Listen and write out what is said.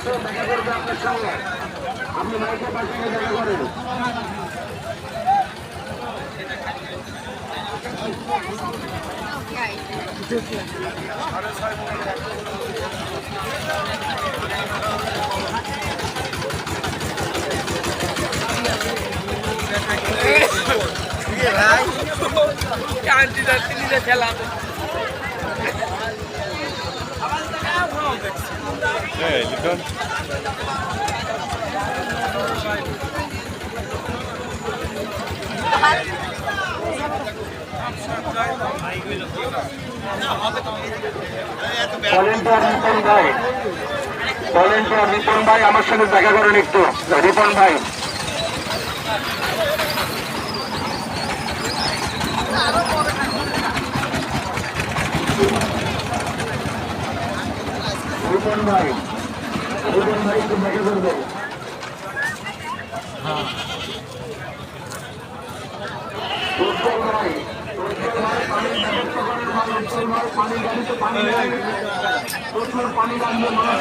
আমাদের সঙ্গে। আপনি মাইকের পাশে গিয়ে দেখা করেন হ্যাঁ লিটন ভলেন্টিয়ার রিপন ভাই। ভলেন্টিয়ার রিপন ভাই, আমার সঙ্গে দেখা করেন একটু। রিপন ভাই। রিপন ভাই। রিপন ভাই একটু দেখা করবেন উজ্জ্বল ভাই পানি নেই প্রচুর পানি লাগবে মানুষ